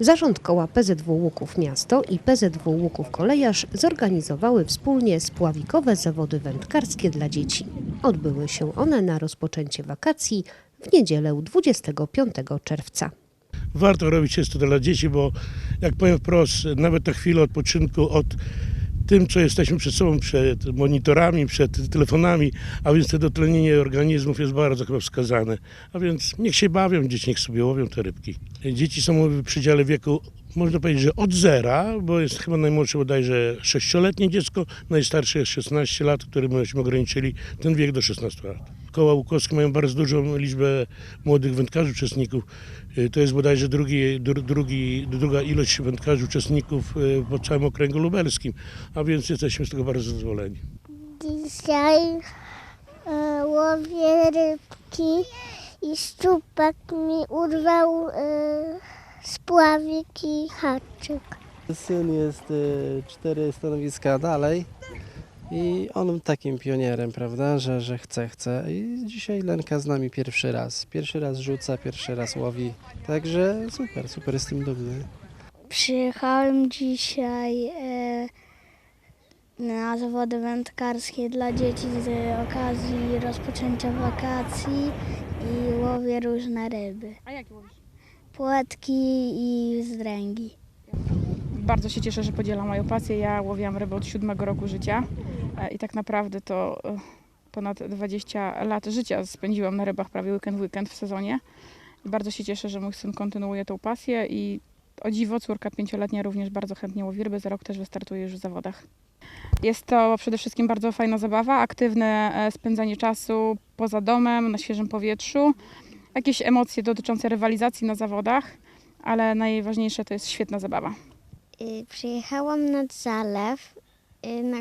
Zarząd koła PZW Łuków Miasto i PZW Łuków Kolejarz zorganizowały wspólnie spławikowe zawody wędkarskie dla dzieci. Odbyły się one na rozpoczęcie wakacji w niedzielę 25 czerwca. warto robić jest to dla dzieci, bo jak powiem wprost, nawet ta chwila odpoczynku od tym, co jesteśmy przed sobą, przed monitorami, przed telefonami, a więc to dotlenienie organizmów jest bardzo chyba wskazane. A więc niech się bawią, dzieci niech sobie łowią te rybki. Dzieci są w przedziale wieku, można powiedzieć, że od zera, bo jest chyba najmłodsze bodajże 6-letnie dziecko, najstarsze jest 16 lat, którym myśmy ograniczyli ten wiek do 16 lat. Koła łukowskie mają bardzo dużą liczbę młodych wędkarzy, uczestników. Y, To jest bodajże drugi, dru, drugi, druga ilość wędkarzy, uczestników y, po całym okręgu lubelskim, a więc jesteśmy z tego bardzo zadowoleni. Dzisiaj e, łowię rybki i szczupak mi urwał e, spławik i haczyk. Syn jest cztery stanowiska dalej i on takim pionierem, prawda, że, że chce, chce. I dzisiaj Lenka z nami pierwszy raz. Pierwszy raz rzuca, pierwszy raz łowi. Także super, super, jestem dumny. Przyjechałem dzisiaj e, na zawody wędkarskie dla dzieci z okazji rozpoczęcia wakacji i łowię różne ryby. A jakie łowisz? Płetki i zdręgi. Bardzo się cieszę, że podziela moją pasję. Ja łowiłam ryby od siódmego roku życia e, i tak naprawdę to e, ponad 20 lat życia spędziłam na rybach prawie weekend w weekend w sezonie. Bardzo się cieszę, że mój syn kontynuuje tą pasję i o dziwo córka pięcioletnia również bardzo chętnie łowi ryby. Za rok też wystartuje już w zawodach. Jest to przede wszystkim bardzo fajna zabawa, aktywne e, spędzanie czasu poza domem, na świeżym powietrzu, jakieś emocje dotyczące rywalizacji na zawodach, ale najważniejsze to jest świetna zabawa. Y, Przyjechałam nad zalew. y, Na,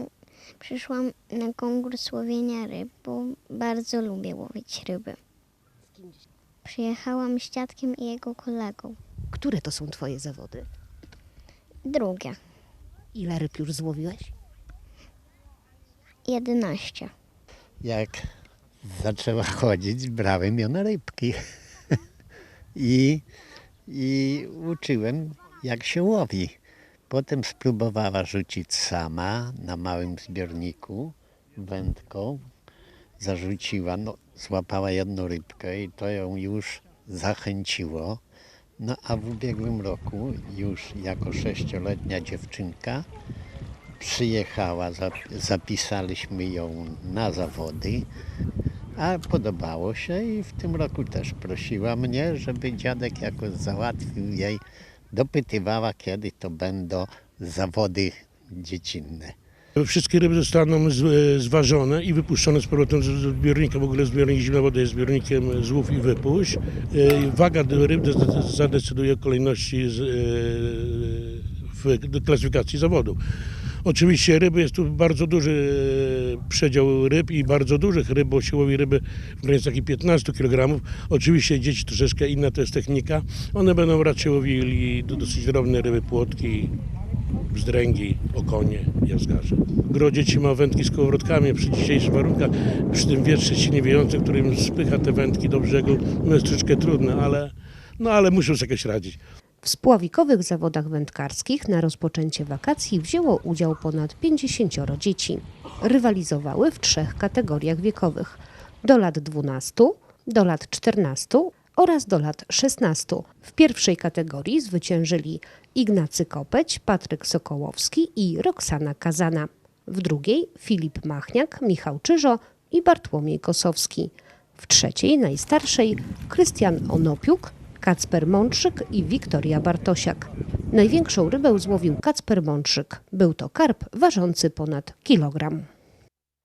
przyszłam na konkurs łowienia ryb, bo bardzo lubię łowić ryby. Przyjechałam z dziadkiem i jego kolegą. Które to są Twoje zawody? Drugie, Ile ryb już złowiłeś? 11. jak zaczęła chodzić, brałem ją na rybki. I, I uczyłem, jak się łowi. Potem spróbowała rzucić sama na małym zbiorniku wędką. Zarzuciła, no, złapała jedną rybkę i to ją już zachęciło. No a w ubiegłym roku już jako sześcioletnia dziewczynka przyjechała, zap- zapisaliśmy ją na zawody, a podobało się i w tym roku też prosiła mnie, żeby dziadek jakoś załatwił jej, dopytywała kiedy to będą zawody dziecinne. Wszystkie ryby zostaną z- zważone i wypuszczone z powrotem z zbiornika. W ogóle zbiornik zimna wody jest zbiornikiem złów i wypuść. E, Waga ryb de- zadecyduje o kolejności e, w klasyfikacji zawodu. Oczywiście ryby jest tu bardzo duży e, przedział ryb i bardzo dużych ryb, bo się łowi ryby w granicach takich 15 kg. Oczywiście dzieci troszeczkę inna to jest technika. One będą raczej łowili do- dosyć drobne ryby, płotki, bzdręgi, okonie, jazgarze. Gro dzieci ma wędki z kołowrotkami przy dzisiejszych warunkach, przy tym wietrze silnie wiejącym, którym spycha te wędki do brzegu, no jest troszeczkę trudne, ale, no ale muszą sobie jakoś radzić. W spławikowych zawodach wędkarskich na rozpoczęcie wakacji wzięło udział ponad 50 dzieci. Rywalizowały w trzech kategoriach wiekowych: do lat 12, do lat 14 oraz do lat 16. W pierwszej kategorii zwyciężyli Ignacy Kopeć, Patryk Sokołowski i Roxana Kazana. W drugiej Filip Machniak, Michał Czyżo i Bartłomiej Kosowski. W trzeciej, najstarszej, Krystian Onopiuk, Kacper Mączyk i Wiktoria Bartosiak. Największą rybę złowił Kacper Mączyk. Był to karp ważący ponad kilogram.